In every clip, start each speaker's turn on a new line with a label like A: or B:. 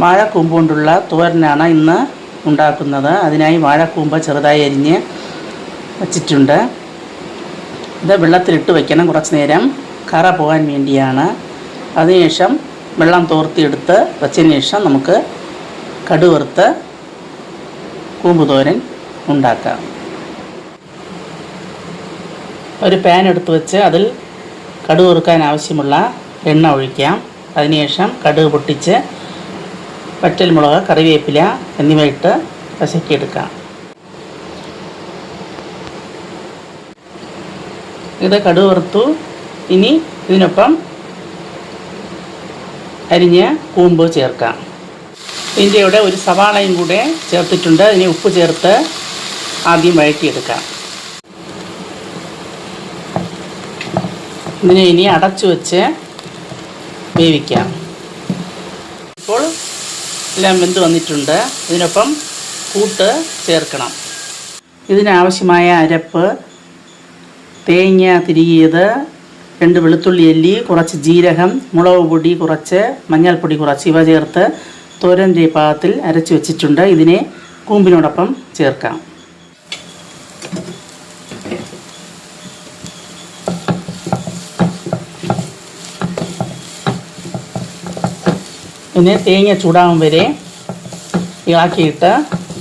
A: വാഴക്കൂമ്പ് കൊണ്ടുള്ള തോരനാണ് ഇന്ന് ഉണ്ടാക്കുന്നത്. അതിനായി വാഴക്കൂമ്പ് ചെറുതായി അരിഞ്ഞ് വച്ചിട്ടുണ്ട്. ഇത് വെള്ളത്തിലിട്ട് വയ്ക്കണം കുറച്ച് നേരം. കറ പോകാൻ വേണ്ടിയാണ്. അതിനുശേഷം വെള്ളം തോർത്തിയെടുത്ത് വച്ചതിന് ശേഷം നമുക്ക് കടുവറുത്ത് കൂമ്പ് തോരൻ ഉണ്ടാക്കാം. ഒരു പാൻ എടുത്ത് വെച്ച് അതിൽ കടുവറുക്കാൻ ആവശ്യമുള്ള എണ്ണ ഒഴിക്കാം. അതിനുശേഷം കടുക് പൊട്ടിച്ച് വറ്റൽമുളക് കറിവേപ്പില എന്നിവയിട്ട് വശക്കിയെടുക്കാം. ഇത് കടുക് വറുത്തു ഇനി ഇതിനൊപ്പം അരിഞ്ഞ കൂമ്പ് ചേർക്കാം. ഇതിന്റെ കൂടെ ഒരു സവാളയും കൂടെ ചേർത്തിട്ടുണ്ട്. ഇനി ഉപ്പ് ചേർത്ത് ആദ്യം വഴറ്റിയെടുക്കാം. ഇതിനെ ഇനി അടച്ചു വെച്ച് വേവിക്കാം. എല്ലാം വെന്ത് വന്നിട്ടുണ്ട്. ഇതിനൊപ്പം കൂട്ട് ചേർക്കണം. ഇതിനാവശ്യമായ അരപ്പ് തേങ്ങ തിരികിയത് രണ്ട് വെളുത്തുള്ളി അല്ലി കുറച്ച് ജീരകം മുളക് പൊടി കുറച്ച് മഞ്ഞൾപ്പൊടി കുറച്ച് ഇവ ചേർത്ത് തോരന്റെ പാകത്തിൽ അരച്ച് വെച്ചിട്ടുണ്ട്. ഇതിനെ കൂമ്പിനോടൊപ്പം ചേർക്കാം. പിന്നെ തേങ്ങ ചൂടാകും വരെ ഇളക്കിയിട്ട്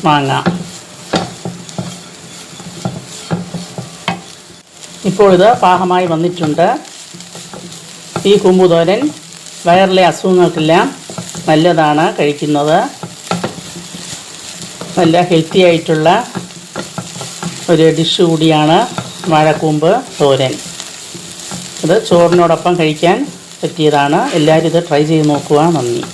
A: വാങ്ങാം ഇപ്പോൾ ഇത് പാകമായി വന്നിട്ടുണ്ട്. ഈ കുമ്പുതോരൻ വയറിലെ അസുഖങ്ങൾക്കെല്ലാം നല്ലതാണ് കഴിക്കുന്നത്. നല്ല ഹെൽത്തി ആയിട്ടുള്ള ഒരു ഡിഷ് കൂടിയാണ് വാഴക്കൂമ്പ് തോരൻ. ഇത് ചോറിനോടൊപ്പം കഴിക്കാൻ പറ്റിയതാണ്. എല്ലാവരും ഇത് ട്രൈ ചെയ്ത് നോക്കുക. നന്ദി.